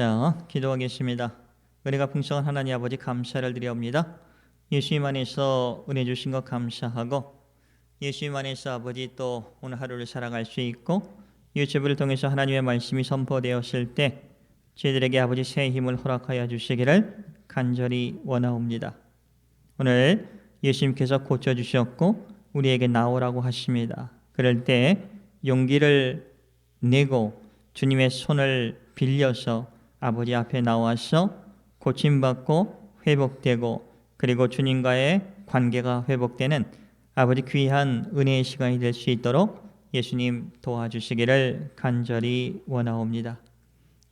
자, 기도하겠습니다. 은혜가 풍성한 하나님 아버지 감사를 드려옵니다. 예수님 안에서 은혜 주신 것 감사하고 예수님 안에서 아버지 또 오늘 하루를 살아갈 수 있고 유튜브를 통해서 하나님의 말씀이 선포되었을 때 저희들에게 아버지 새 힘을 허락하여 주시기를 간절히 원하옵니다. 오늘 예수님께서 고쳐 주셨고 우리에게 나오라고 하십니다. 그럴 때 용기를 내고 주님의 손을 빌려서 아버지 앞에 나와서 고침받고 회복되고 그리고 주님과의 관계가 회복되는 아버지 귀한 은혜의 시간이 될 수 있도록 예수님 도와주시기를 간절히 원하옵니다.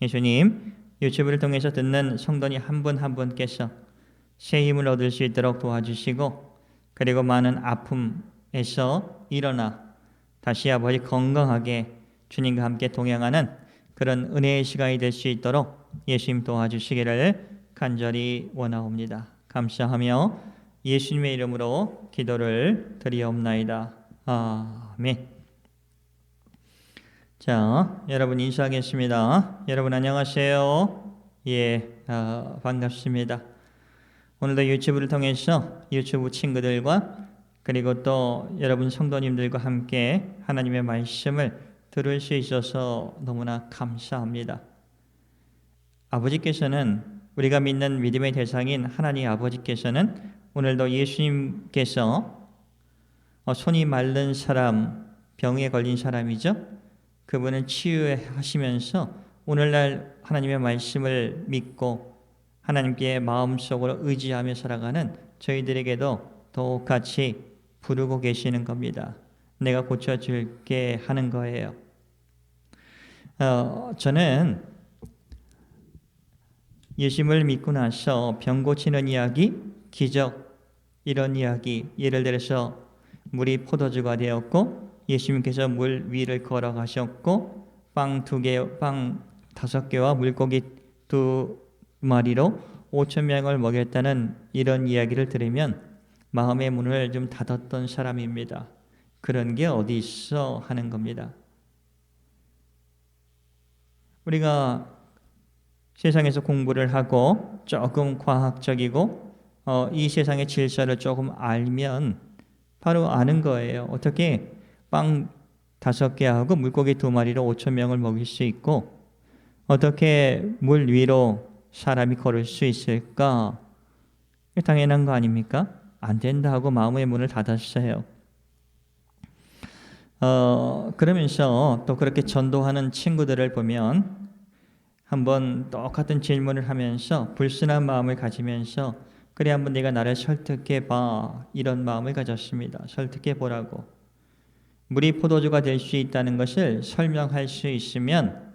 예수님 유튜브를 통해서 듣는 성도니 한 분 한 분께서 새 힘을 얻을 수 있도록 도와주시고 그리고 많은 아픔에서 일어나 다시 아버지 건강하게 주님과 함께 동행하는 그런 은혜의 시간이 될 수 있도록 예수님 도와주시기를 간절히 원하옵니다. 감사하며 예수님의 이름으로 기도를 드리옵나이다. 아멘. 자, 여러분 인사하겠습니다. 여러분 안녕하세요. 예, 아, 반갑습니다. 오늘도 유튜브를 통해서 유튜브 친구들과 그리고 또 여러분 성도님들과 함께 하나님의 말씀을 들을 수 있어서 너무나 감사합니다. 아버지께서는 우리가 믿는 믿음의 대상인 하나님 아버지께서는 오늘도 예수님께서 어, 손이 마른 사람, 병에 걸린 사람이죠. 그분을 치유하시면서 오늘날 하나님의 말씀을 믿고 하나님께 마음속으로 의지하며 살아가는 저희들에게도 똑같이 부르고 계시는 겁니다. 내가 고쳐줄게 하는 거예요. 어, 저는 예수님을 믿고 나서 병 고치는 이야기, 기적 이런 이야기, 예를 들어서 물이 포도주가 되었고 예수님께서 물 위를 걸어가셨고 빵 두 개, 빵 다섯 개와 물고기 두 마리로 5천 명을 먹였다는 이런 이야기를 들으면 마음의 문을 좀 닫았던 사람입니다. 그런 게 어디 있어 하는 겁니다. 우리가 세상에서 공부를 하고 조금 과학적이고 어, 이 세상의 질서를 조금 알면 바로 아는 거예요. 어떻게 빵 다섯 개 하고 물고기 두 마리로 5천 명을 먹일 수 있고 어떻게 물 위로 사람이 걸을 수 있을까? 당연한 거 아닙니까? 안 된다 하고 마음의 문을 닫았어요. 어, 그러면서 또 그렇게 전도하는 친구들을 보면 한번 똑같은 질문을 하면서 불순한 마음을 가지면서 그래 한번 네가 나를 설득해 봐 이런 마음을 가졌습니다. 설득해 보라고. 물이 포도주가 될 수 있다는 것을 설명할 수 있으면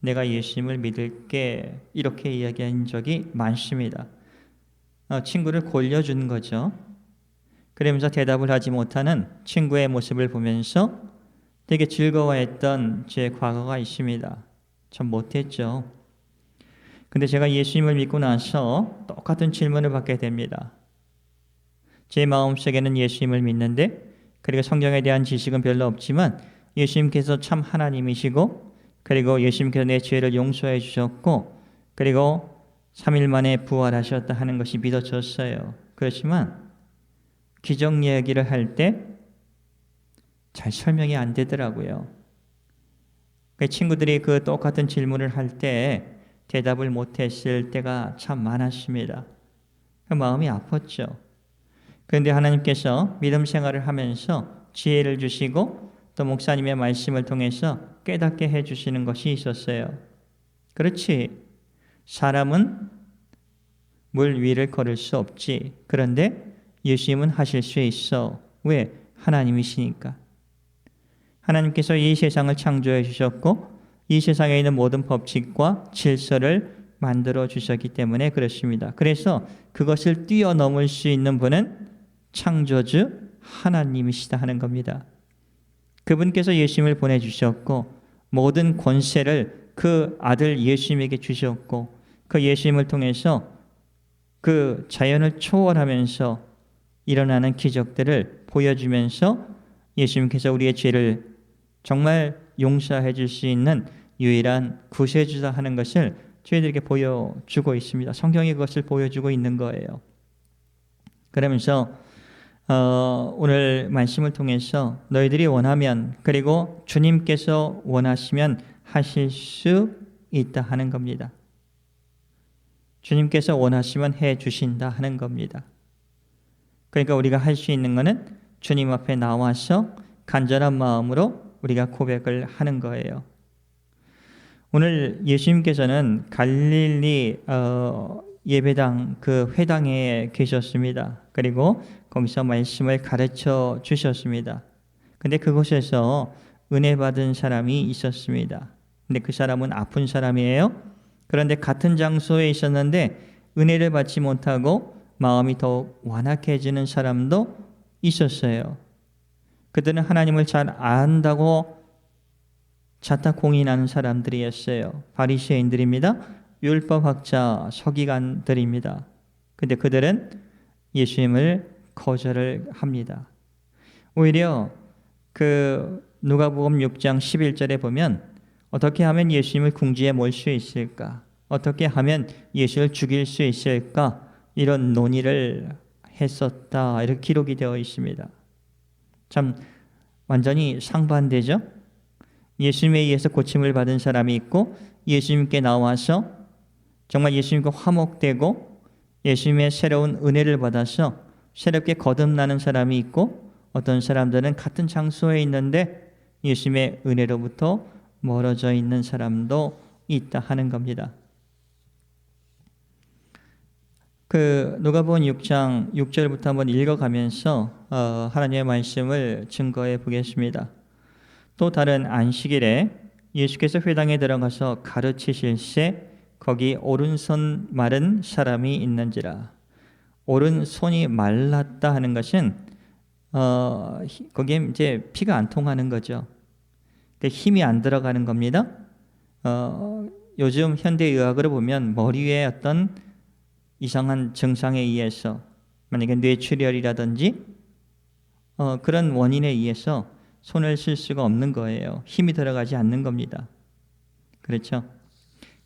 내가 예수님을 믿을게 이렇게 이야기한 적이 많습니다. 어, 친구를 골려준 거죠. 그러면서 대답을 하지 못하는 친구의 모습을 보면서 되게 즐거워했던 제 과거가 있습니다. 참 못했죠. 근데 제가 예수님을 믿고 나서 똑같은 질문을 받게 됩니다. 제 마음속에는 예수님을 믿는데 그리고 성경에 대한 지식은 별로 없지만 예수님께서 참 하나님이시고 그리고 예수님께서 내 죄를 용서해 주셨고 그리고 3일 만에 부활하셨다 하는 것이 믿어졌어요. 그렇지만 기적 이야기를 할 때 잘 설명이 안 되더라고요. 그 친구들이 그 똑같은 질문을 할 때 대답을 못했을 때가 참 많았습니다. 그 마음이 아팠죠. 그런데 하나님께서 믿음 생활을 하면서 지혜를 주시고 또 목사님의 말씀을 통해서 깨닫게 해주시는 것이 있었어요. 그렇지. 사람은 물 위를 걸을 수 없지. 그런데 예수님은 하실 수 있어. 왜? 하나님이시니까. 하나님께서 이 세상을 창조해 주셨고 이 세상에 있는 모든 법칙과 질서를 만들어 주셨기 때문에 그렇습니다. 그래서 그것을 뛰어넘을 수 있는 분은 창조주 하나님이시다 하는 겁니다. 그분께서 예수님을 보내 주셨고 모든 권세를 그 아들 예수님에게 주셨고 그 예수님을 통해서 그 자연을 초월하면서 일어나는 기적들을 보여주면서 예수님께서 우리의 죄를 정말 용서해 줄 수 있는 유일한 구세주다 하는 것을 저희들에게 보여주고 있습니다. 성경이 그것을 보여주고 있는 거예요. 그러면서 어, 오늘 말씀을 통해서 너희들이 원하면 그리고 주님께서 원하시면 하실 수 있다 하는 겁니다. 주님께서 원하시면 해 주신다 하는 겁니다. 그러니까 우리가 할 수 있는 것은 주님 앞에 나와서 간절한 마음으로 우리가 고백을 하는 거예요. 오늘 예수님께서는 갈릴리 어, 예배당 그 회당에 계셨습니다. 그리고 거기서 말씀을 가르쳐 주셨습니다. 근데 그곳에서 은혜 받은 사람이 있었습니다. 근데 그 사람은 아픈 사람이에요. 그런데 같은 장소에 있었는데 은혜를 받지 못하고 마음이 더욱 완악해지는 사람도 있었어요. 그들은 하나님을 잘 안다고 자타 공인하는 사람들이었어요. 바리새인들입니다. 율법학자 서기관들입니다. 근데 그들은 예수님을 거절을 합니다. 오히려 그 누가복음 6장 11절에 보면 어떻게 하면 예수님을 궁지에 몰 수 있을까? 어떻게 하면 예수를 죽일 수 있을까? 이런 논의를 했었다. 이렇게 기록이 되어 있습니다. 참 완전히 상반되죠? 예수님에 의해서 고침을 받은 사람이 있고 예수님께 나와서 정말 예수님과 화목되고 예수님의 새로운 은혜를 받아서 새롭게 거듭나는 사람이 있고 어떤 사람들은 같은 장소에 있는데 예수님의 은혜로부터 멀어져 있는 사람도 있다 하는 겁니다. 그 누가복음 6장 6절부터 한번 읽어가면서 어, 하나님의 말씀을 증거해 보겠습니다. 또 다른 안식일에 예수께서 회당에 들어가서 가르치실 새 거기 오른손 마른 사람이 있는지라 오른손이 말랐다 하는 것은 어, 거기에 이제 피가 안 통하는 거죠. 힘이 안 들어가는 겁니다. 어, 요즘 현대 의학으로 보면 머리 위에 어떤 이상한 증상에 의해서 만약에 뇌출혈이라든지 어, 그런 원인에 의해서 손을 쓸 수가 없는 거예요. 힘이 들어가지 않는 겁니다. 그렇죠?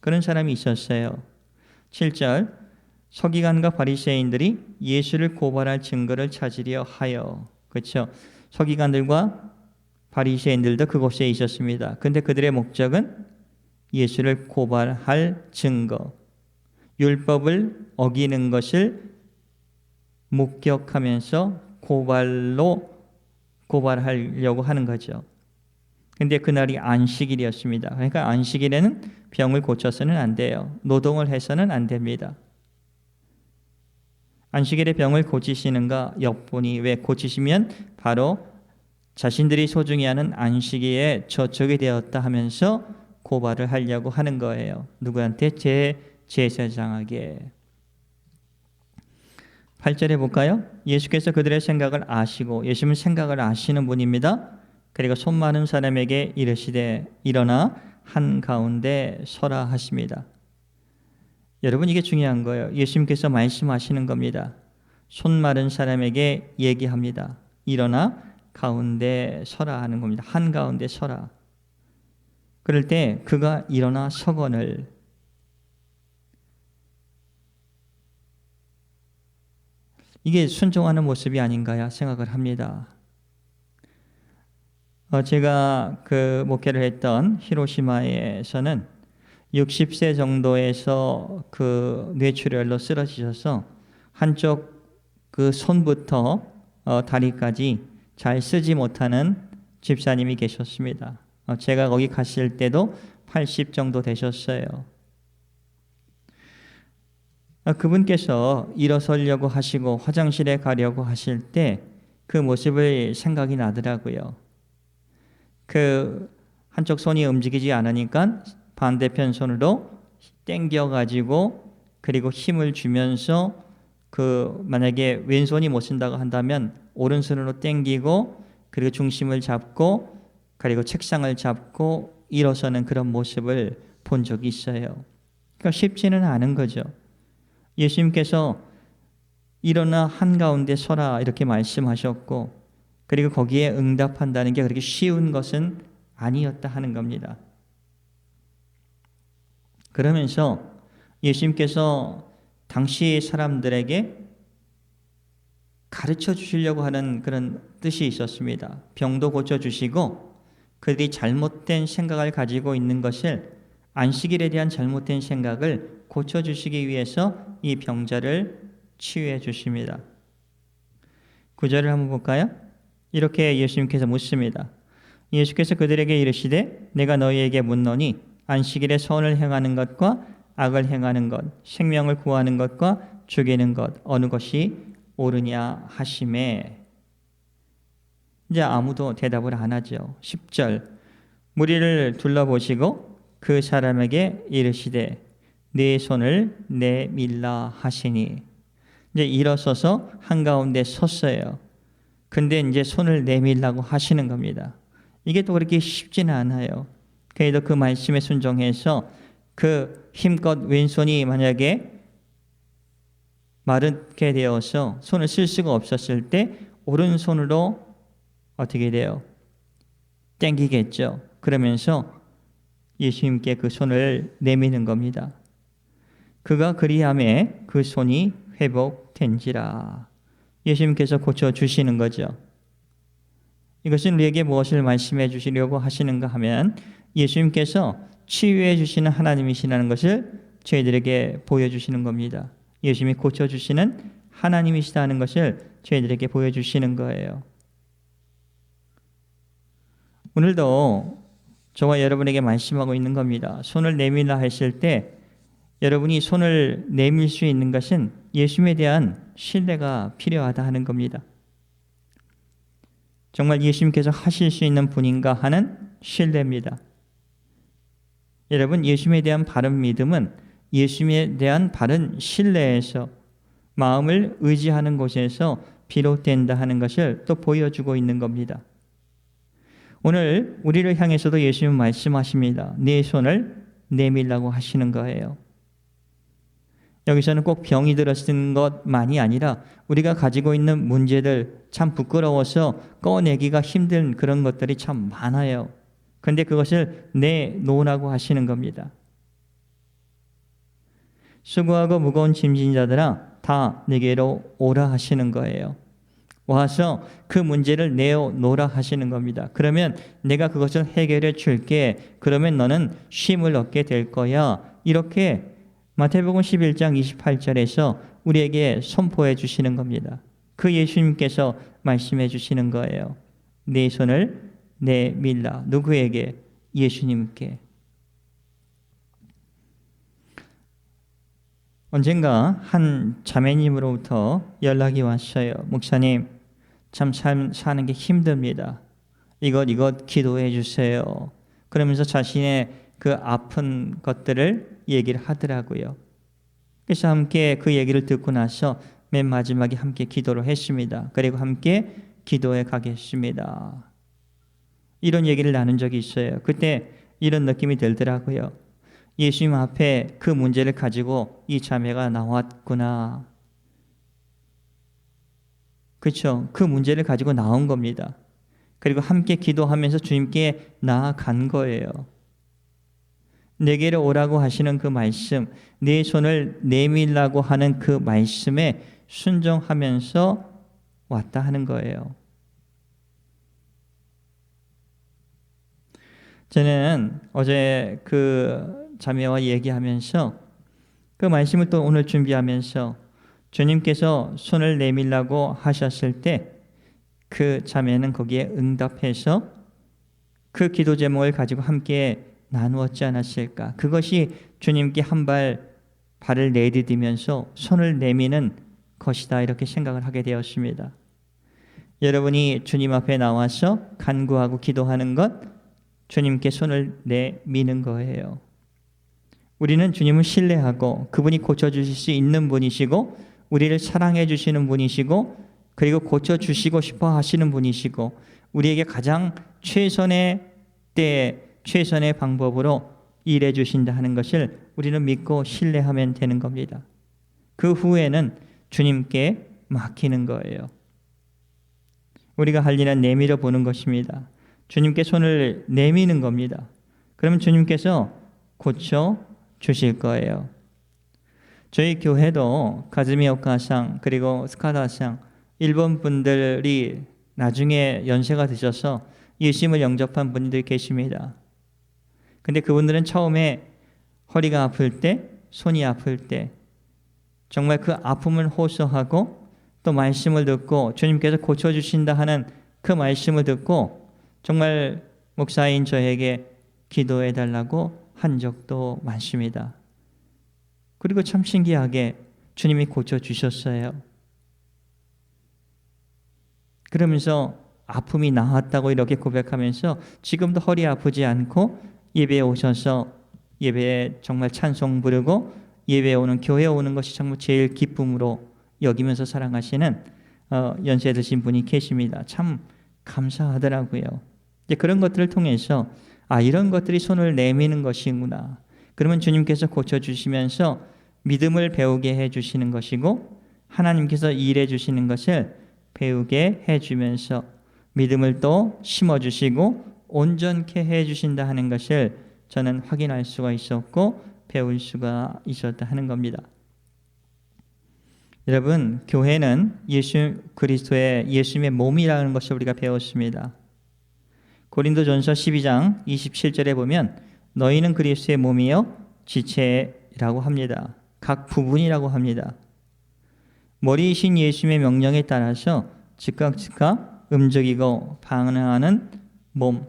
그런 사람이 있었어요. 7절 서기관과 바리새인들이 예수를 고발할 증거를 찾으려 하여 그렇죠? 서기관들과 바리새인들도 그곳에 있었습니다. 근데 그들의 목적은 예수를 고발할 증거, 율법을 어기는 것을 목격하면서 고발로 고발하려고 하는 거죠. 근데 그날이 안식일이었습니다. 그러니까 안식일에는 병을 고쳐서는 안 돼요. 노동을 해서는 안 됩니다. 안식일에 병을 고치시는가 엿보니 왜 고치시면 바로 자신들이 소중히 하는 안식일에 저촉이 되었다 하면서 고발을 하려고 하는 거예요. 누구한테? 제 제사장에게. 8절에 볼까요? 예수께서 그들의 생각을 아시고 예수님은 생각을 아시는 분입니다. 그리고 손 많은 사람에게 이르시되 일어나 한 가운데 서라 하십니다. 여러분 이게 중요한 거예요. 예수님께서 말씀하시는 겁니다. 손 마른 사람에게 얘기합니다. 일어나 가운데 서라 하는 겁니다. 한 가운데 서라. 그럴 때 그가 일어나 서건을 이게 순종하는 모습이 아닌가 생각을 합니다. 어, 제가 그 목회를 했던 히로시마에서는 60세 정도에서 그 뇌출혈로 쓰러지셔서 한쪽 그 손부터 어, 다리까지 잘 쓰지 못하는 집사님이 계셨습니다. 어, 제가 거기 갔을 때도 80 정도 되셨어요. 아, 그분께서 일어서려고 하시고 화장실에 가려고 하실 때 그 모습을 생각이 나더라고요. 그 한쪽 손이 움직이지 않으니까 반대편 손으로 땡겨 가지고 그리고 힘을 주면서 그 만약에 왼손이 못 쓴다고 한다면 오른손으로 땡기고 그리고 중심을 잡고 그리고 책상을 잡고 일어서는 그런 모습을 본 적이 있어요. 그러니까 쉽지는 않은 거죠. 예수님께서 일어나 한가운데 서라 이렇게 말씀하셨고 그리고 거기에 응답한다는 게 그렇게 쉬운 것은 아니었다 하는 겁니다. 그러면서 예수님께서 당시 사람들에게 가르쳐 주시려고 하는 그런 뜻이 있었습니다. 병도 고쳐 주시고 그들이 잘못된 생각을 가지고 있는 것을 안식일에 대한 잘못된 생각을 고쳐 주시기 위해서 이 병자를 치유해 주십니다. 구절을 한번 볼까요? 이렇게 예수님께서 묻습니다. 예수께서 그들에게 이르시되 내가 너희에게 묻노니 안식일에 선을 행하는 것과 악을 행하는 것, 생명을 구하는 것과 죽이는 것 어느 것이 옳으냐 하심에 이제 아무도 대답을 안 하죠. 10절 무리를 둘러보시고 그 사람에게 이르시되 네 손을 내밀라 하시니 이제 일어서서 한가운데 섰어요. 근데 이제 손을 내밀라고 하시는 겁니다. 이게 또 그렇게 쉽지는 않아요. 그래도 그 말씀에 순종해서 그 힘껏 왼손이 만약에 마르게 되어서 손을 쓸 수가 없었을 때 오른손으로 어떻게 돼요? 땡기겠죠. 그러면서 예수님께 그 손을 내미는 겁니다. 그가 그리함에 그 손이 회복된지라. 예수님께서 고쳐 주시는 거죠. 이것은 우리에게 무엇을 말씀해 주시려고 하시는가 하면 예수님께서 치유해 주시는 하나님이시라는 것을 저희들에게 보여주시는 겁니다. 예수님이 고쳐주시는 하나님이시다는 것을 저희들에게 보여주시는 거예요. 오늘도 저와 여러분에게 말씀하고 있는 겁니다. 손을 내밀라 했을 때 여러분이 손을 내밀 수 있는 것은 예수님에 대한 신뢰가 필요하다 하는 겁니다. 정말 예수님께서 하실 수 있는 분인가 하는 신뢰입니다. 여러분, 예수님에 대한 바른 믿음은 예수님에 대한 바른 신뢰에서 마음을 의지하는 곳에서 비롯된다 하는 것을 또 보여주고 있는 겁니다. 오늘 우리를 향해서도 예수님 말씀하십니다. 네 손을 내밀라고 하시는 거예요. 여기서는 꼭 병이 들었는 것만이 아니라 우리가 가지고 있는 문제들 참 부끄러워서 꺼내기가 힘든 그런 것들이 참 많아요. 근데 그것을 내놓으라고 하시는 겁니다. 수고하고 무거운 짐진 자들아 다 내게로 오라 하시는 거예요. 와서 그 문제를 내어 놓으라 하시는 겁니다. 그러면 내가 그것을 해결해 줄게. 그러면 너는 쉼을 얻게 될 거야. 이렇게 마태복음 11장 28절에서 우리에게 선포해 주시는 겁니다. 그 예수님께서 말씀해 주시는 거예요. 내 손을 내밀라. 누구에게? 예수님께. 언젠가 한 자매님으로부터 연락이 왔어요. 목사님, 참 삶 사는 게 힘듭니다. 이것 이것 기도해 주세요. 그러면서 자신의 그 아픈 것들을 얘기를 하더라고요. 그래서 함께 그 얘기를 듣고 나서 맨 마지막에 함께 기도를 했습니다. 그리고 함께 기도해 가겠습니다. 이런 얘기를 나눈 적이 있어요. 그때 이런 느낌이 들더라고요. 예수님 앞에 그 문제를 가지고 이 자매가 나왔구나. 그렇죠. 그 문제를 가지고 나온 겁니다. 그리고 함께 기도하면서 주님께 나아간 거예요. 내게로 오라고 하시는 그 말씀, 내 손을 내밀라고 하는 그 말씀에 순종하면서 왔다 하는 거예요. 저는 어제 그 자매와 얘기하면서 그 말씀을 또 오늘 준비하면서 주님께서 손을 내밀라고 하셨을 때 그 자매는 거기에 응답해서 그 기도 제목을 가지고 함께 나누었지 않았을까? 그것이 주님께 한 발 발을 내디디면서 손을 내미는 것이다 이렇게 생각을 하게 되었습니다. 여러분이 주님 앞에 나와서 간구하고 기도하는 것 주님께 손을 내미는 거예요. 우리는 주님을 신뢰하고 그분이 고쳐 주실 수 있는 분이시고 우리를 사랑해 주시는 분이시고 그리고 고쳐 주시고 싶어 하시는 분이시고 우리에게 가장 최선의 때 최선의 방법으로 일해 주신다 하는 것을 우리는 믿고 신뢰하면 되는 겁니다. 그 후에는 주님께 맡기는 거예요. 우리가 할 일은 내밀어 보는 것입니다. 주님께 손을 내미는 겁니다. 그러면 주님께서 고쳐 주실 거예요. 저희 교회도 가즈미오카상 그리고 스카다상 일본 분들이 나중에 연세가 드셔서 예수님을 영접한 분들이 계십니다. 근데 그분들은 처음에 허리가 아플 때, 손이 아플 때 정말 그 아픔을 호소하고 또 말씀을 듣고 주님께서 고쳐 주신다 하는 그 말씀을 듣고 정말 목사인 저에게 기도해 달라고 한 적도 많습니다. 그리고 참 신기하게 주님이 고쳐 주셨어요. 그러면서 아픔이 나았다고 이렇게 고백하면서 지금도 허리 아프지 않고 예배에 오셔서 예배에 정말 찬송 부르고 예배에 오는 교회에 오는 것이 정말 제일 기쁨으로 여기면서 사랑하시는 어, 연세 드신 분이 계십니다. 참 감사하더라고요. 이제 그런 것들을 통해서 아 이런 것들이 손을 내미는 것이구나. 그러면 주님께서 고쳐 주시면서 믿음을 배우게 해 주시는 것이고 하나님께서 일해 주시는 것을 배우게 해 주면서 믿음을 또 심어 주시고 온전케 해 주신다 하는 것을 저는 확인할 수가 있었고 배울 수가 있었다 하는 겁니다. 여러분, 교회는 예수 그리스도의 예수님의 몸이라는 것을 우리가 배웠습니다. 고린도전서 12장 27절에 보면 너희는 그리스도의 몸이요 지체라고 합니다. 각 부분이라고 합니다. 머리이신 예수님의 명령에 따라서 즉각 즉각 움직이고 반응하는 몸.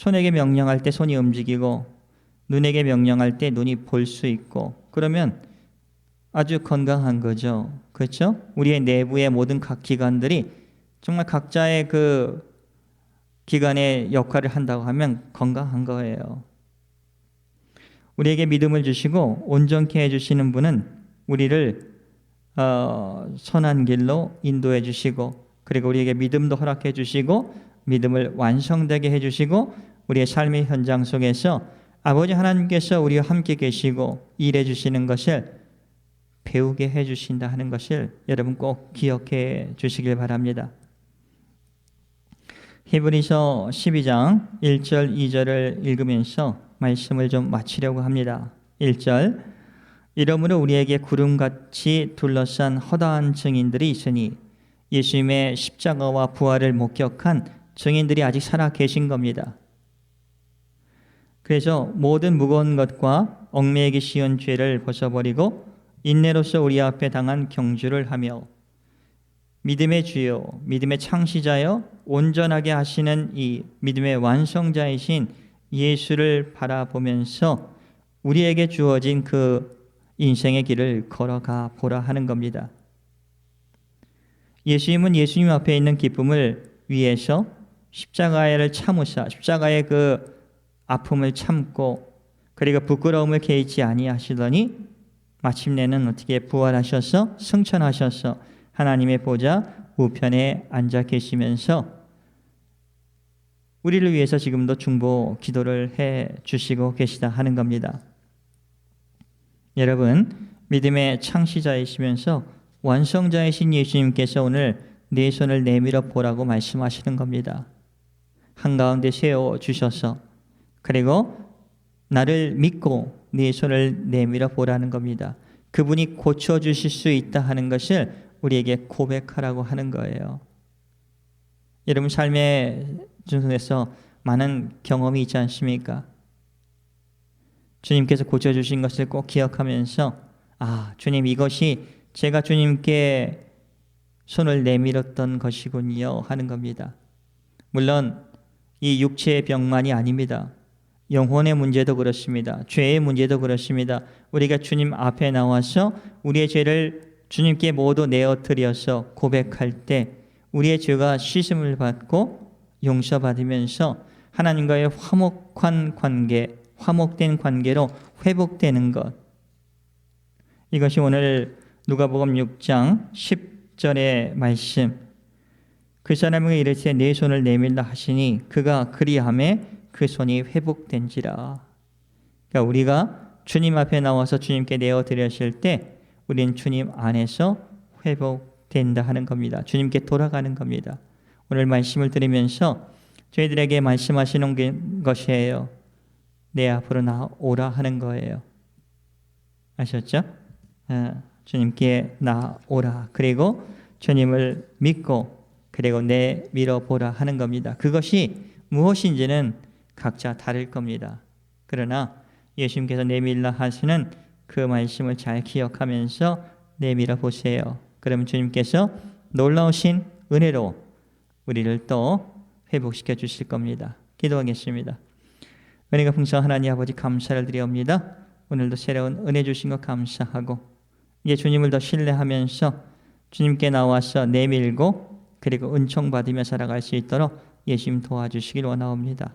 손에게 명령할 때 손이 움직이고 눈에게 명령할 때 눈이 볼 수 있고 그러면 아주 건강한 거죠. 그렇죠? 우리의 내부의 모든 각 기관들이 정말 각자의 그 기관의 역할을 한다고 하면 건강한 거예요. 우리에게 믿음을 주시고 온전케 해주시는 분은 우리를 어, 선한 길로 인도해 주시고 그리고 우리에게 믿음도 허락해 주시고 믿음을 완성되게 해 주시고 우리의 삶의 현장 속에서 아버지 하나님께서 우리와 함께 계시고 일해 주시는 것을 배우게 해 주신다 하는 것을 여러분 꼭 기억해 주시길 바랍니다. 히브리서 12장 1절 2절을 읽으면서 말씀을 좀 마치려고 합니다. 1절 이러므로 우리에게 구름같이 둘러싼 허다한 증인들이 있으니 예수님의 십자가와 부활을 목격한 증인들이 아직 살아 계신 겁니다. 그래서 모든 무거운 것과 얽매이기 쉬운 죄를 벗어버리고 인내로서 우리 앞에 당한 경주를 하며 믿음의 주요, 믿음의 창시자여 온전하게 하시는 이 믿음의 완성자이신 예수를 바라보면서 우리에게 주어진 그 인생의 길을 걸어가 보라 하는 겁니다. 예수님은 예수님 앞에 있는 기쁨을 위해서 십자가를 참으사 십자가의 그 아픔을 참고 그리고 부끄러움을 개의치 아니하시더니 마침내는 어떻게 부활하셔서 승천하셔서 하나님의 보좌 우편에 앉아 계시면서 우리를 위해서 지금도 중보 기도를 해 주시고 계시다 하는 겁니다. 여러분, 믿음의 창시자이시면서 완성자이신 예수님께서 오늘 네 손을 내밀어 보라고 말씀하시는 겁니다. 한가운데 세워 주셔서 그리고 나를 믿고 네 손을 내밀어 보라는 겁니다. 그분이 고쳐 주실 수 있다 하는 것을 우리에게 고백하라고 하는 거예요. 여러분 삶의 중에서 많은 경험이 있지 않습니까? 주님께서 고쳐 주신 것을 꼭 기억하면서 아, 주님 이것이 제가 주님께 손을 내밀었던 것이군요 하는 겁니다. 물론 이 육체의 병만이 아닙니다. 영혼의 문제도 그렇습니다. 죄의 문제도 그렇습니다. 우리가 주님 앞에 나와서 우리의 죄를 주님께 모두 내어드려서 고백할 때 우리의 죄가 씻음을 받고 용서받으면서 하나님과의 화목한 관계, 화목된 관계로 회복되는 것. 이것이 오늘 누가복음 6장 10절의 말씀. 그 사람에게 이르되 내 손을 내밀라 하시니 그가 그리함에 그 손이 회복된지라. 그러니까 우리가 주님 앞에 나와서 주님께 내어 드렸을 때 우리는 주님 안에서 회복된다 하는 겁니다. 주님께 돌아가는 겁니다. 오늘 말씀을 들으면서 저희들에게 말씀하시는 것이에요. 내 앞으로 나오라 하는 거예요. 아셨죠? 어, 주님께 나오라. 그리고 주님을 믿고 그리고 내 밀어 보라 하는 겁니다. 그것이 무엇인지는 각자 다를 겁니다. 그러나 예수님께서 내밀라 하시는 그 말씀을 잘 기억하면서 내밀어 보세요. 그러면 주님께서 놀라우신 은혜로 우리를 또 회복시켜 주실 겁니다. 기도하겠습니다. 은혜가 풍성한 하나님 아버지 감사를 드리옵니다. 오늘도 새로운 은혜 주신 것 감사하고 이제 주님을 더 신뢰하면서 주님께 나와서 내밀고 그리고 은총 받으며 살아갈 수 있도록 예수님 도와주시길 원하옵니다.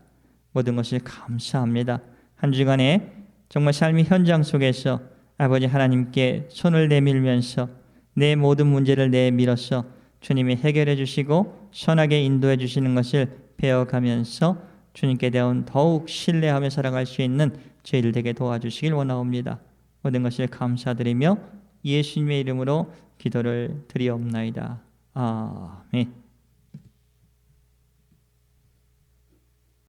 모든 것을 감사합니다. 한 주간에 정말 삶의 현장 속에서 아버지 하나님께 손을 내밀면서 내 모든 문제를 내밀어서 주님이 해결해 주시고 선하게 인도해 주시는 것을 배워가면서 주님께 대한 더욱 신뢰하며 살아갈 수 있는 저희들 되게 도와주시길 원하옵니다. 모든 것을 감사드리며 예수님의 이름으로 기도를 드리옵나이다. 아멘.